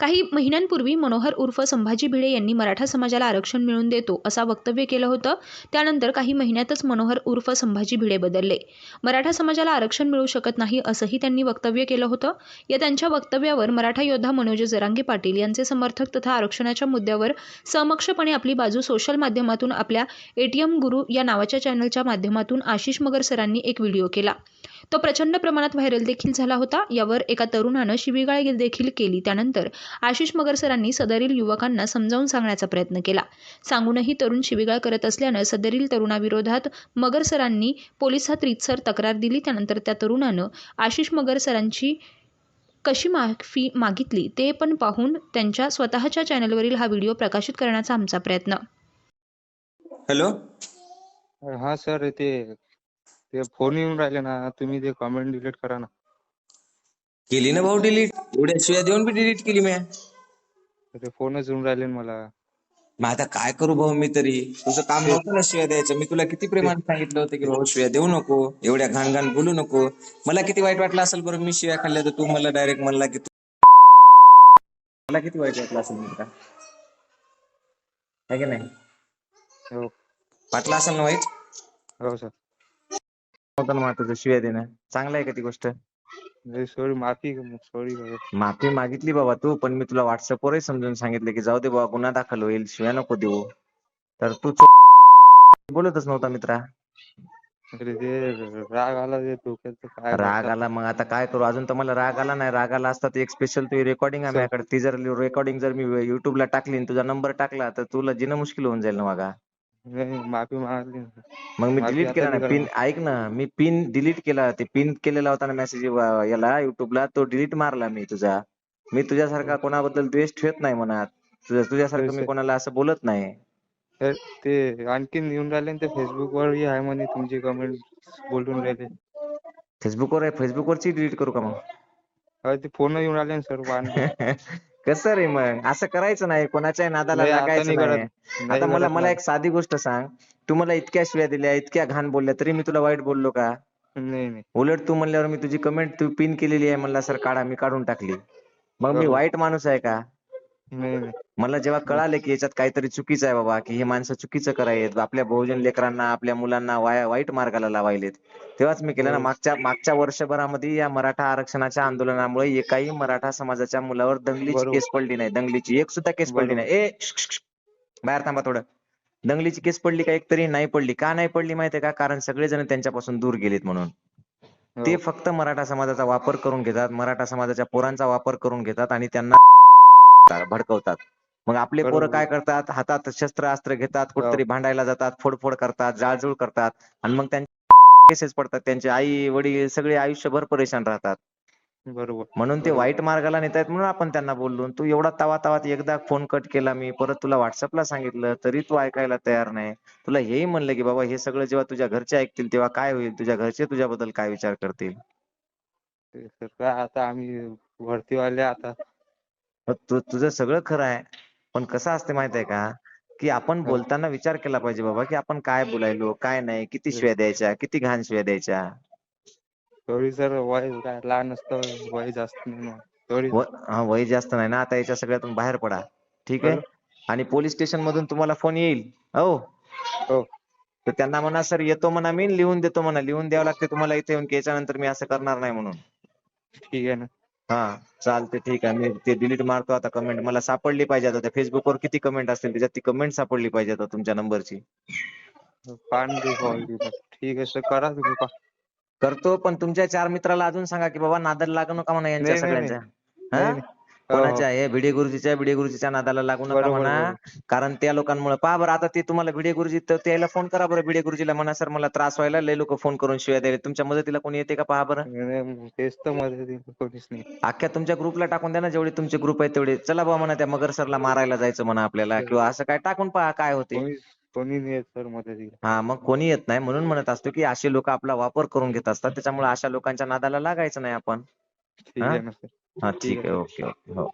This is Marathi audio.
काही महिन्यांपूर्वी मनोहर उर्फ संभाजी भिडे यांनी मराठा समाजाला आरक्षण मिळवून देतो असा वक्तव्य केलं होतं. त्यानंतर काही महिन्यातच मनोहर उर्फ संभाजी भिडे बदलले. मराठा समाजाला आरक्षण मिळू शकत नाही असंही त्यांनी वक्तव्य केलं होतं. या त्यांच्या वक्तव्यावर मराठा योद्धा मनोज जरांगे पाटील यांचे समर्थक तथा आरक्षणाच्या मुद्द्यावर समक्षपणे आपली बाजू सोशल माध्यमातून आपल्या एटीएम गुरु या नावाच्या चॅनलच्या माध्यमातून आशिष मगर सरांनी एक व्हिडिओ केला. तो प्रचंड प्रमाणात व्हायरल देखील झाला होता. यावर एका तरुणानं शिवीगाळ देखील केली. त्यानंतर आशिष मगर सरांनी सदरील युवकांना समजावून सांगण्याचा प्रयत्न केला. सांगूनही तरुण शिवीगाळ करत असल्यानं सदरील तरुणाविरोधात मगर सरांनी पोलिसात रीतसर तक्रार दिली. त्यानंतर त्या तरुणानं आशिष मगर सरांची कशी माफी मागितली ते पण पाहून त्यांच्या स्वतःच्या चॅनलवरील हा व्हिडिओ प्रकाशित करण्याचा आमचा प्रयत्न. हॅलो? हा सर ते ते फोन येऊन राहिले ना तुम्ही ते कमेंट डिलीट करा ना. केली ना भाऊ डिलीट एवढ्या शिव्या देऊन बी डिलीट केली मी ते फोनच येऊन राहिले ना मला. मग आता काय करू भाऊ मी तरी? तुझं काम नव्हतं ना शिव्या द्यायचं. मी तुला किती प्रेमाने सांगितलं होतं की भाऊ शिव्या देऊ नको एवढ्या घाण घाण बोलू नको. मला किती वाईट वाटलं असेल बरं मी शिव्या खाल्ल्या तर तू मला डायरेक्ट म्हणला की तू- मला किती वाईट वाटलं असेल मित्रा है की नाही? हो. वाटलं असेल ना वाईट? हो सर ना शिव्या देणं. चांगलं आहे का ती गोष्ट? सॉरी माफी सॉरी माफी मागितली बाबा तू पण मी तुला व्हॉट्सअपवरही समजून सांगितलं की जाऊ दे बाबा गुन्हा दाखल होईल शिव्या नको देऊ. तर तू बोलतच नव्हता मित्रा. अरे ते राग आला ते डोक्यात काय राग आला मग आता काय करू? अजून तर मला राग आला नाही. राग आला असता तर एक स्पेशल तुझी रेकॉर्डिंग आहे. माझ्याकडे ती जर रेकॉर्डिंग जर मी युट्यूबला टाकली आणि तुझा नंबर टाकला तर तुला जिणं मुश्किल होऊन जाईल ना मागा. नाही माफ़ी मागली. मग मी डिलीट केला ना पिन ऐक ना मी पिन डिलीट केला ते पिन केलेला होता ना मेसेज याला युट्यूबला तो डिलीट मारला मी तुझा. मी तुझ्यासारखा कोणाबद्दल द्वेष ठेवत नाही मनात. तुझ्या तुझ्यासारखं मी कोणाला असं बोलत नाही. ते आणखीन येऊन राहिले ते फेसबुक वरही आहे म्हणे तुमची कमेंट बोलून राहिले. फेसबुकवर आहे? फेसबुकवरची डिलीट करू का मग? ते फ़ोन येऊन राहिले सर कसं रे मग? असं करायचं नाही. कोणाच्या नादाला नाही, आता लागायचं नाही नाही करत. आता मला मला एक साधी गोष्ट सांग. तू मला इतक्या शिव्या दिल्या इतक्या घाण बोलल्या तरी मी तुला वाईट बोललो का? नाही नाही. उलट तू म्हणल्यावर मी तुझी कमेंट तू पिन केलेली आहे म्हणला सर काढा मी काढून टाकली. मग मी बरोबर. वाईट माणूस आहे का? मला जेव्हा कळालं की याच्यात काहीतरी चुकीचं आहे बाबा की हे माणसं चुकीचं करायत आपल्या बहुजन लेकरांना आपल्या मुलांना वाया वाईट मार्गाला लावायलेत तेव्हाच मी केलं ना हो. मागच्या मागच्या वर्षभरामध्ये या मराठा आरक्षणाच्या आंदोलनामुळे एकाही मराठा समाजाच्या मुलावर दंगलीची. केस पडली नाही दंगलीची एक सुद्धा केस पडली. नाही ए. बाहेर थांबा थोडं दंगलीची केस पडली का एक तरी नाही पडली का नाही पडली माहितीये का कारण सगळेजण त्यांच्यापासून दूर गेलेत म्हणून हो. ते फक्त मराठा समाजाचा वापर करून घेतात मराठा समाजाच्या पोरांचा वापर करून घेतात आणि त्यांना भडकवतात मग आपले पोरं. काय करतात? हातात शस्त्र अस्त्र घेतात कुठेतरी भांडायला जातात फोडफोड करतात जाळजूळ करतात आणि मग त्यांचे केसेस पडतात. त्यांचे आई वडील सगळे आयुष्यभर परेशान राहतात. बरोबर. म्हणून ते. वाईट मार्गाला नेतायत म्हणून आपण त्यांना बोललो तू एवढा तवा तवात एकदा फोन कट केला मी परत तुला व्हॉट्सअपला सांगितलं तरी तू ऐकायला तयार नाही. तुला हेही म्हणलं की बाबा हे सगळं जेव्हा तुझ्या घरचे ऐकतील तेव्हा काय होईल? तुझ्या घरचे तुझ्याबद्दल काय विचार करतील? आता आम्ही भरतीवाले आता. तुझं सगळं खरं आहे. पण कसं असते माहीत आहे का? की आपण. बोलताना विचार केला पाहिजे बाबा की आपण काय बोलायलो काय नाही किती शिव्या द्यायच्या किती घाण शिव्या द्यायच्या थोडी सर वय काय लहान असतं वय जास्त नाही ना. थोडी हा, वय जास्त नाही ना. आता याच्या सगळ्यातून बाहेर पडा. ठीक आहे? आणि पोलीस स्टेशन मधून तुम्हाला फोन येईल. हो? हो. तर त्यांना म्हणा सर येतो म्हणा मी लिहून देतो म्हणा. लिहून द्यावं लागते तुम्हाला इथे येऊन की याच्यानंतर मी असं करणार नाही म्हणून. ठीक आहे ना. हा चालते ठीक आहे. मी ते डिलीट मारतो आता कमेंट मला सापडली पाहिजे आता. त्या फेसबुकवर किती कमेंट असतील त्याच्यात ती कमेंट सापडली पाहिजे आता तुमच्या नंबरची कॉल ठीक आहे सर करा तुम्ही करतो पण तुमच्या चार मित्राला अजून सांगा की बाबा नादाला लागू नका म्हणा यांच्या नाही, नाही, सगळ्यांच्या. नाही, हा? नाही. कोणाच्या हे. भिडे गुरुजीच्या भिडे गुरुजीच्या नादाला लागू नका बरोबर, म्हणा. कारण त्या लोकांमुळे पहा बरं आता ते तुम्हाला भिडे गुरुजी तर त्याला फोन करा बरं भिडे गुरुजीला म्हणा सर मला त्रास व्हायला लय लोक फोन करून शिवाय द्यायला. तुमच्या मदतीला कोणी येते का पहा बरं? नाही, तेच तर कोणीच नाही. अख्ख्या तुमच्या ग्रुपला टाकून द्या ना जेवढे तुमचे ग्रुप आहेत तेवढे. चला बा म्हणा त्या मगर सरला मारायला जायचं म्हणा आपल्याला. किंवा असं काय टाकून पहा काय होते. कोणी कोणी नाही येत सरमध्ये हा मग कोणी येत नाही. म्हणून म्हणत असतो की असे लोक आपला वापर करून घेत असतात. त्याच्यामुळे अशा लोकांच्या नादाला लागायचं नाही आपण. ठीक आहे ना सर. हा ठीक. आहे ओके ओके हो